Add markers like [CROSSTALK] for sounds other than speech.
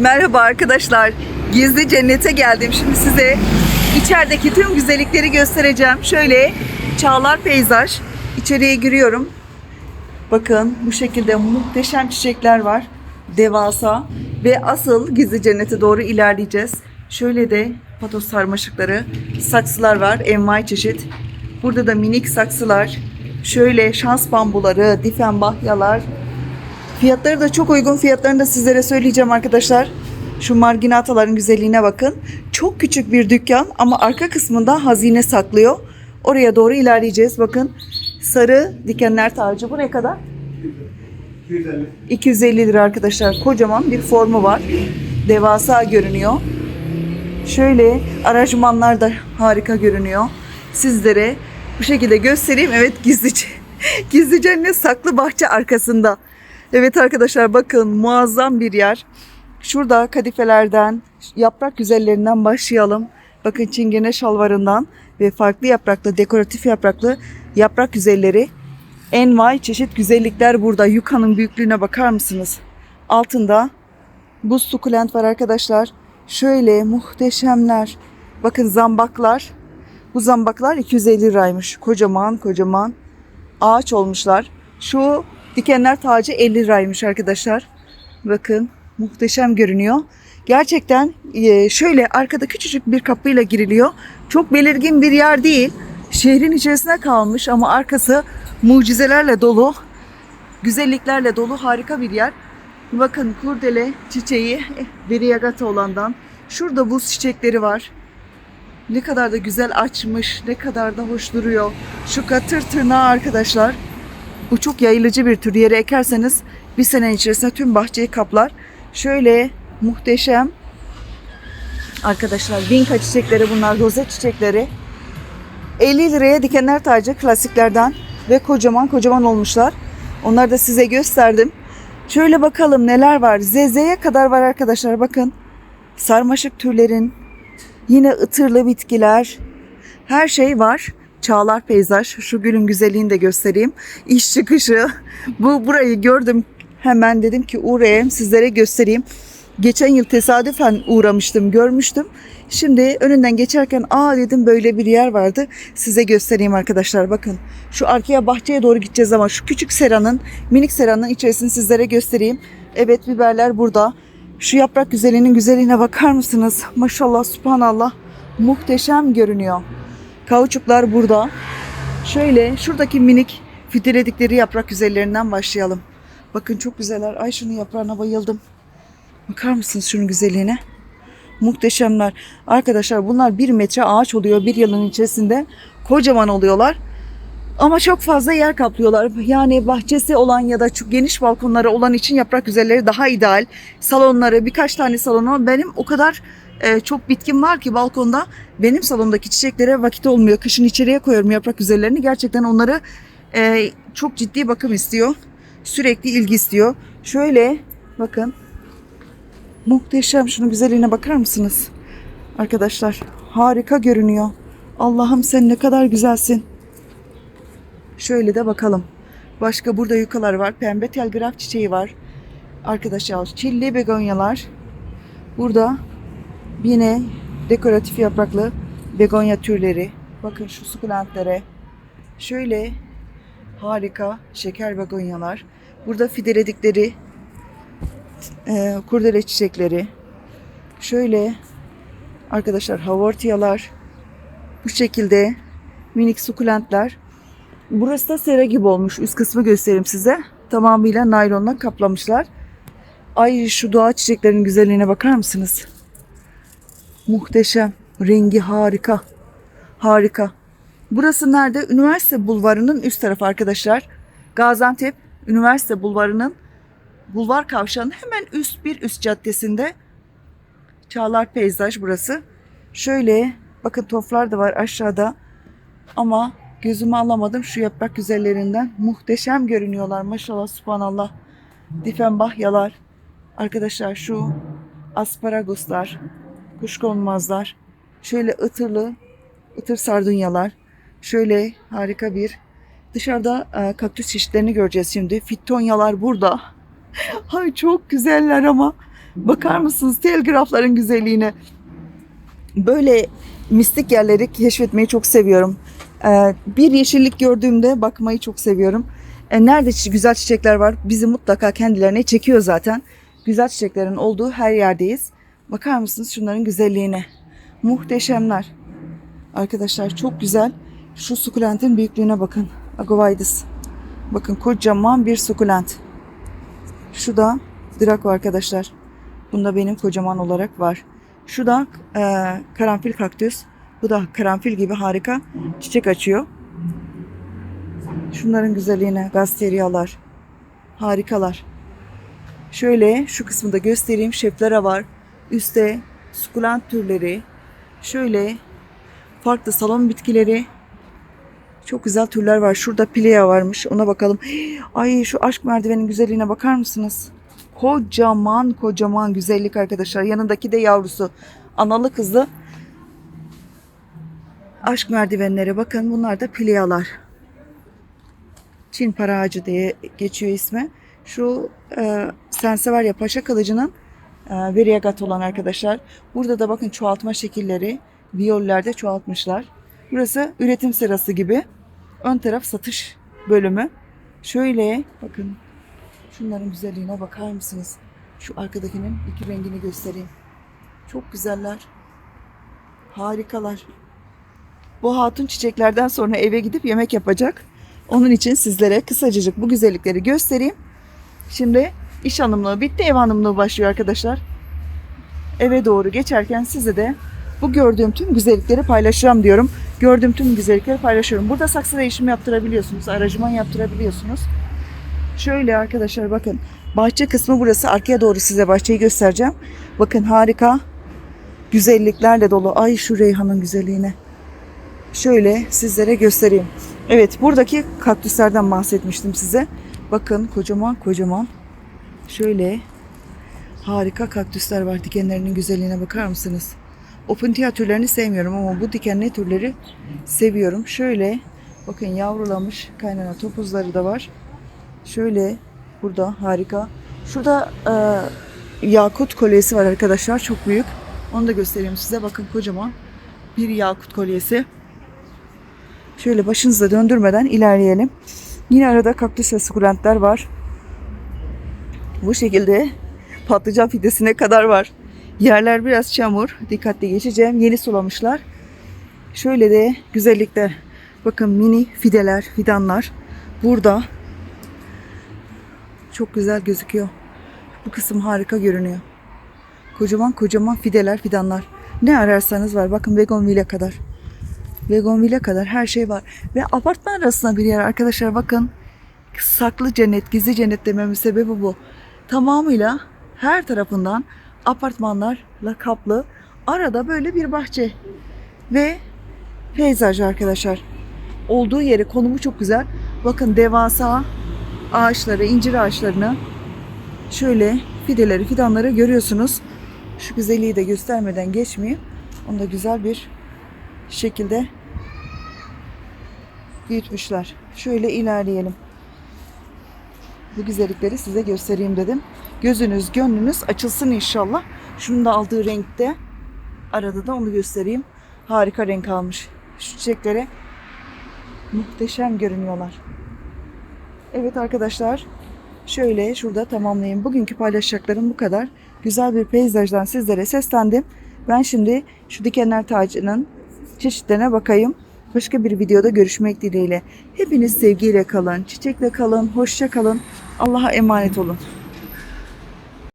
Merhaba arkadaşlar. Gizli cennete geldim. Şimdi size içerideki tüm güzellikleri göstereceğim. Şöyle Çağlar Peyzaj. İçeriye giriyorum. Bakın bu şekilde muhteşem çiçekler var. Devasa. Ve asıl gizli cennete doğru ilerleyeceğiz. Şöyle de patos sarmaşıkları, saksılar var. Envai çeşit. Burada da minik saksılar. Şöyle şans bambuları, difenbahyalar, Fiyatları da çok uygun. Fiyatlarını da sizlere söyleyeceğim arkadaşlar. Şu marginataların güzelliğine bakın. Çok küçük bir dükkan ama arka kısmında hazine saklıyor. Oraya doğru ilerleyeceğiz. Bakın sarı dikenler tacı buraya kadar 250. 250 lira arkadaşlar. Kocaman bir formu var. Devasa görünüyor. Şöyle aranjmanlar da harika görünüyor. Sizlere bu şekilde göstereyim. Evet gizlice. [LAUGHS] Gizli cennet saklı bahçe arkasında. Evet arkadaşlar bakın muazzam bir yer. Şurada kadifelerden, yaprak güzellerinden başlayalım. Bakın çingene şalvarından ve farklı yapraklı, dekoratif yapraklı yaprak güzelleri. Envai çeşit güzellikler burada. Yuka'nın büyüklüğüne bakar mısınız? Altında buz sukulent var arkadaşlar. Şöyle muhteşemler. Bakın zambaklar. Bu zambaklar 250 liraymış. Kocaman kocaman ağaç olmuşlar. Şu dikenler tacı 50 liraymış arkadaşlar. Bakın muhteşem görünüyor. Gerçekten e, şöyle arkada küçücük bir kapıyla giriliyor. Çok belirgin bir yer değil. Şehrin içerisine kalmış ama arkası mucizelerle dolu, güzelliklerle dolu harika bir yer. Bakın kurdele çiçeği Veriagata olandan. Şurada buz çiçekleri var. Ne kadar da güzel açmış, ne kadar da hoş duruyor. Şu katır tırnağı arkadaşlar. Bu çok yayılıcı bir tür. Yere ekerseniz bir sene içerisinde tüm bahçeyi kaplar. Şöyle muhteşem arkadaşlar vinka çiçekleri bunlar, rozet çiçekleri. 50 liraya dikenler tacı klasiklerden ve kocaman kocaman olmuşlar. Onları da size gösterdim. Şöyle bakalım neler var. Zezeye kadar var arkadaşlar bakın. Sarmaşık türlerin, yine ıtırlı bitkiler, her şey var. Çağlar peyzaj. Şu gülün güzelliğini de göstereyim. İş çıkışı. Bu burayı gördüm. Hemen dedim ki uğrayayım sizlere göstereyim. Geçen yıl tesadüfen uğramıştım, görmüştüm. Şimdi önünden geçerken aa dedim böyle bir yer vardı. Size göstereyim arkadaşlar bakın. Şu arkaya bahçeye doğru gideceğiz ama şu küçük seranın, minik seranın içerisini sizlere göstereyim. Evet biberler burada. Şu yaprak güzelliğinin güzelliğine bakar mısınız? Maşallah, subhanallah. Muhteşem görünüyor. Kauçuklar burada. Şöyle şuradaki minik fideledikleri yaprak güzellerinden başlayalım. Bakın çok güzeller. Ay şunun yaprağına bayıldım. Bakar mısınız şunun güzelliğine? Muhteşemler. Arkadaşlar bunlar bir metre ağaç oluyor bir yılın içerisinde. Kocaman oluyorlar. Ama çok fazla yer kaplıyorlar. Yani bahçesi olan ya da çok geniş balkonları olan için yaprak güzelleri daha ideal. Salonları birkaç tane salonu benim o kadar e, çok bitkim var ki balkonda benim salondaki çiçeklere vakit olmuyor. Kışın içeriye koyuyorum yaprak güzellerini. Gerçekten onları e, çok ciddi bakım istiyor. Sürekli ilgi istiyor. Şöyle bakın. Muhteşem. Şunun güzelliğine bakar mısınız? Arkadaşlar harika görünüyor. Allah'ım sen ne kadar güzelsin. Şöyle de bakalım. Başka burada yukalar var. Pembe telgraf çiçeği var. Arkadaşlar çilli begonyalar. Burada yine dekoratif yapraklı begonya türleri. Bakın şu sukulentlere. Şöyle harika şeker begonyalar. Burada fideledikleri e, kurdele çiçekleri. Şöyle arkadaşlar havortiyalar. Bu şekilde minik sukulentler. Burası da sera gibi olmuş. Üst kısmı göstereyim size. Tamamıyla naylonla kaplamışlar. Ay şu doğa çiçeklerinin güzelliğine bakar mısınız? Muhteşem. Rengi harika. Harika. Burası nerede? Üniversite bulvarının üst tarafı arkadaşlar. Gaziantep Üniversite bulvarının bulvar kavşağının hemen üst bir üst caddesinde. Çağlar Peyzaj burası. Şöyle bakın toflar da var aşağıda. Ama gözümü alamadım şu yaprak güzellerinden. Muhteşem görünüyorlar maşallah subhanallah. Difenbahyalar. Arkadaşlar şu asparaguslar, kuşkonmazlar. Şöyle ıtırlı, ıtır sardunyalar. Şöyle harika bir dışarıda e, kaktüs çeşitlerini göreceğiz şimdi. Fitonyalar burada. [LAUGHS] Ay çok güzeller ama Bakar mısınız telgrafların güzelliğine? Böyle mistik yerleri keşfetmeyi çok seviyorum. Ee, bir yeşillik gördüğümde bakmayı çok seviyorum. E, nerede güzel çiçekler var bizi mutlaka kendilerine çekiyor zaten. Güzel çiçeklerin olduğu her yerdeyiz. Bakar mısınız şunların güzelliğine? Muhteşemler. Arkadaşlar çok güzel. Şu sukulentin büyüklüğüne bakın. Agovaides. Bakın kocaman bir sukulent. Şu da Draco arkadaşlar. Bunda benim kocaman olarak var. Şu da e, karanfil kaktüs. Bu da karanfil gibi harika çiçek açıyor. Şunların güzelliğine gasteriyalar. Harikalar. Şöyle şu kısmında göstereyim. Şeflere var. Üste sukulent türleri. Şöyle farklı salon bitkileri. Çok güzel türler var. Şurada pilea varmış. Ona bakalım. Ay şu aşk merdivenin güzelliğine bakar mısınız? Kocaman kocaman güzellik arkadaşlar. Yanındaki de yavrusu. Analı kızlı. Aşk merdivenlere bakın. Bunlar da pilealar. Çin para ağacı diye geçiyor ismi. Şu e, sense var ya paşa kılıcının e, variegat olan arkadaşlar. Burada da bakın çoğaltma şekilleri. Viyollerde çoğaltmışlar. Burası üretim serası gibi. Ön taraf satış bölümü. Şöyle bakın şunların güzelliğine bakar mısınız? Şu arkadakinin iki rengini göstereyim. Çok güzeller. Harikalar. Bu hatun çiçeklerden sonra eve gidip yemek yapacak. Onun için sizlere kısacıcık bu güzellikleri göstereyim. Şimdi iş hanımlığı bitti, ev hanımlığı başlıyor arkadaşlar. Eve doğru geçerken size de bu gördüğüm tüm güzellikleri paylaşacağım diyorum. Gördüğüm tüm güzellikleri paylaşıyorum. Burada saksı değişimi yaptırabiliyorsunuz, aracıman yaptırabiliyorsunuz. Şöyle arkadaşlar bakın. Bahçe kısmı burası. Arkaya doğru size bahçeyi göstereceğim. Bakın harika güzelliklerle dolu. Ay şu reyhanın güzelliğine. Şöyle sizlere göstereyim. Evet buradaki kaktüslerden bahsetmiştim size. Bakın kocaman kocaman. Şöyle harika kaktüsler var. Dikenlerinin güzelliğine bakar mısınız? Opuntia türlerini sevmiyorum ama bu dikenli türleri seviyorum. Şöyle bakın yavrulamış kaynana topuzları da var. Şöyle burada harika. Şurada e, yakut kolyesi var arkadaşlar çok büyük. Onu da göstereyim size. Bakın kocaman bir yakut kolyesi. Şöyle başınızı döndürmeden ilerleyelim. Yine arada kaktüs ve sukulentler var. Bu şekilde patlıcan fidesine kadar var. Yerler biraz çamur. Dikkatli geçeceğim. Yeni sulamışlar. Şöyle de güzellikler. Bakın mini fideler, fidanlar. Burada çok güzel gözüküyor. Bu kısım harika görünüyor. Kocaman kocaman fideler, fidanlar. Ne ararsanız var. Bakın Begonville kadar. Begonville kadar her şey var. Ve apartman arasında bir yer arkadaşlar bakın. Saklı cennet, gizli cennet dememin sebebi bu. Tamamıyla her tarafından apartmanlarla kaplı. Arada böyle bir bahçe. Ve peyzaj arkadaşlar. Olduğu yeri konumu çok güzel. Bakın devasa ağaçları, incir ağaçlarını şöyle fideleri, fidanları görüyorsunuz. Şu güzelliği de göstermeden geçmeyeyim. Onu da güzel bir şekilde büyütmüşler. Şöyle ilerleyelim. Bu güzellikleri size göstereyim dedim. Gözünüz, gönlünüz açılsın inşallah. Şunun da aldığı renkte. Arada da onu göstereyim. Harika renk almış. Şu çiçeklere muhteşem görünüyorlar. Evet arkadaşlar. Şöyle şurada tamamlayayım. Bugünkü paylaşacaklarım bu kadar. Güzel bir peyzajdan sizlere seslendim. Ben şimdi şu dikenler tacının çeşitlerine bakayım. Başka bir videoda görüşmek dileğiyle. Hepiniz sevgiyle kalın, çiçekle kalın, hoşça kalın. Allah'a emanet olun.